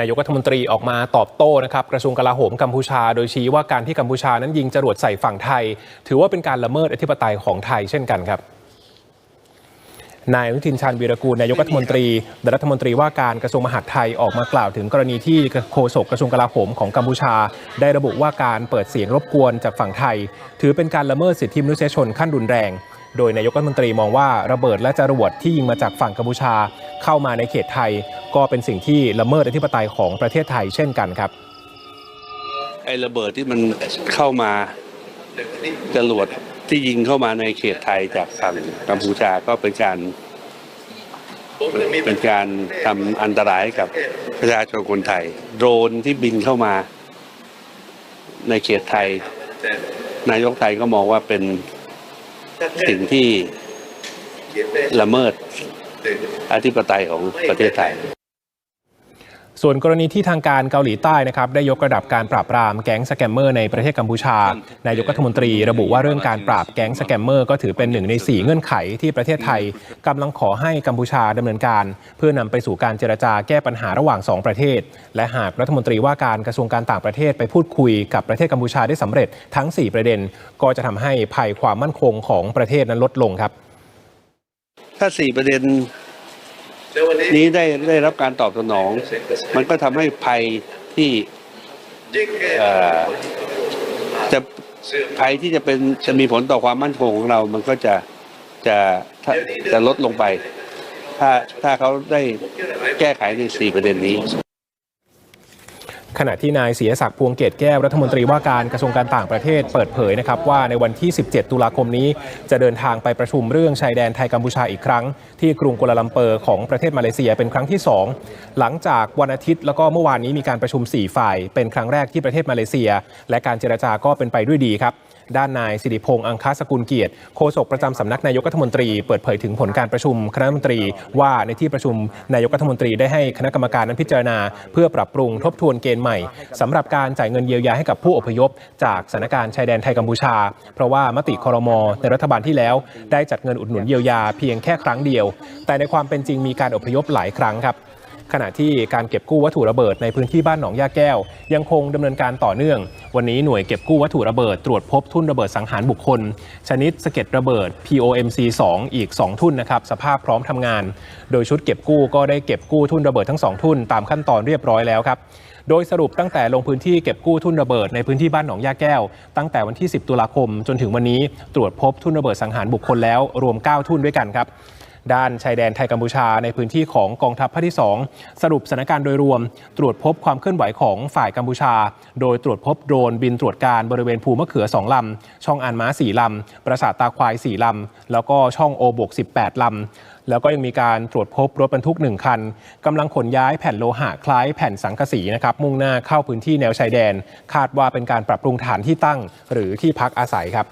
นายกรัฐมนตรีออกมาตอบโต้นะครับกระทรวงกลาโหมกัมพูชา โดยชี้ว่าการที่กัมพูชานั้นยิงจรวดใส่ฝั่งไทย ถือว่าเป็นการละเมิดอธิปไตยของไทยเช่นกันครับนายอนุทินชาญวีรกูลนายกรัฐมนตรีและรัฐมนตรีว่าการกระทรวงมหาดไทยออกมากล่าวถึงกรณีที่โฆษกกระทรวงกลาโหมของกัมพูชา ได้ระบุว่าการเปิดเสียงรบกวนจากฝั่งไทย ถือเป็นการละเมิดสิทธิมนุษยชนขั้นรุนแรง โดยนายกรัฐมนตรีมองว่าระเบิดและจรวดที่ยิงมาจากฝั่งกัมพูชา เข้ามาในเขตไทย ก็เป็นสิ่งที่ละเมิดอธิปไตยของประเทศไทยเช่นกันครับไอ้ระเบิดที่มันเข้ามาจรวดที่ยิงเข้ามาในเขตไทยจากฝั่งกัมพูชาก็เป็นการเป็นการทำอันตรายกับประชาชนคนไทย โดรนที่บินเข้ามา ในเขตไทย นายกไทยก็มองว่าเป็นสิ่งที่ละเมิดอธิปไตยของประเทศไทย ส่วนกรณีที่ทางการเกาหลีใต้นะครับได้ยกระดับการปราบปรามแก๊งสแกมเมอร์ในประเทศกัมพูชา นายกรัฐมนตรีระบุว่าเรื่องการปราบแก๊งสแกมเมอร์ก็ถือเป็นหนึ่งใน 4 เงื่อนไขที่ประเทศไทยกำลังขอให้กัมพูชาดำเนินการ เพื่อนำไปสู่การเจรจาแก้ปัญหาระหว่าง 2 ประเทศ และหากรัฐมนตรีว่าการกระทรวงการต่างประเทศไปพูดคุยกับประเทศกัมพูชาได้สำเร็จทั้ง 4 ประเด็น ก็จะทำให้ภัยความมั่นคงของประเทศนั้นลดลงครับ ถ้าสี่ประเด็น นี้ได้ได้รับการตอบสนอง มันก็ทำให้ภัยที่เอ่อจะภัยที่จะเป็นจะมีผลต่อความมั่นคงของเรา มันก็จะจะจะจะลดลงไป ถ้าถ้าเขาได้แก้ไขในสี่ประเด็นนี้ ขณะที่นายเสียศักดิ์พวงเกตแก้วรัฐมนตรีว่าการกระทรวงการต่างประเทศเปิดเผยนะครับว่าในวันที่ 17 ตุลาคมนี้ จะเดินทางไปประชุมเรื่องชายแดนไทยกัมพูชาอีกครั้ง ที่กรุงกัวลาลัมเปอร์ของประเทศมาเลเซียเป็นครั้งที่ 2 หลังจากวันอาทิตย์แล้วก็เมื่อวานนี้มีการประชุม 4 ฝ่าย เป็นครั้งแรกที่ประเทศมาเลเซีย และการเจรจาก็เป็นไปด้วยดีครับ ด้านนายสิริพงษ์อังคาสกุลเกียรติโฆษกประจำสำนักนายกรัฐมนตรีเปิดเผยถึงผลการประชุมคณะรัฐมนตรี ว่าในที่ประชุมนายกรัฐมนตรีได้ให้คณะกรรมการนั้นพิจารณา เพื่อปรับปรุงทบทวนเกณฑ์ใหม่สำหรับการจ่ายเงินเยียวยาให้กับผู้อพยพ จากสถานการณ์ชายแดนไทยกัมพูชา เพราะว่ามติคอรมอในรัฐบาลที่แล้ว ได้จัดเงินอุดหนุนเยียวยาเพียงแค่ครั้งเดียว แต่ในความเป็นจริงมีการอพยพหลายครั้งครับ ขณะที่การเก็บกู้วัตถุระเบิดในพื้นที่บ้านหนองยาแก้ว ยังคงดำเนินการต่อเนื่อง วันนี้หน่วยเก็บกู้วัตถุระเบิดตรวจพบทุ่นระเบิดสังหารบุคคล ชนิดสะเก็ดระเบิด POMC 2 อีก 2 ทุ่นนะครับสภาพพร้อมทำงาน โดยชุดเก็บกู้ก็ได้เก็บกู้ทุ่นระเบิดทั้ง 2 ทุ่นตามขั้นตอนเรียบร้อยแล้วครับโดยสรุปตั้งแต่ลงพื้นที่เก็บกู้ทุ่นระเบิดในพื้นที่บ้านหนองยาแก้ว ตั้งแต่วันที่ 10 ตุลาคม จนถึงวันนี้ตรวจพบทุ่นระเบิดสังหารบุคคลแล้วรวม 9 ทุ่นด้วยกันครับ ด้านชายแดนไทยกัมพูชาในพื้นที่ของกองทัพภาคที่ 2 สรุปสถานการณ์โดยรวม ตรวจพบความเคลื่อนไหวของฝ่ายกัมพูชา โดยตรวจพบโดรนบินตรวจการบริเวณภูมะเขือ 2 ลำ ช่องอันม้า 4 ลำ ปราสาทตาควาย 4 ลำ แล้วก็ช่องโอบวก 18 ลำแล้วก็ยังมีการตรวจพบรถบรรทุก 1 คันกำลังขนย้ายแผ่นโลหะคล้ายแผ่นสังกะสีนะครับมุ่งหน้าเข้าพื้นที่แนวชายแดน คาดว่าเป็นการปรับปรุงฐานที่ตั้ง หรือที่พักอาศัยครับ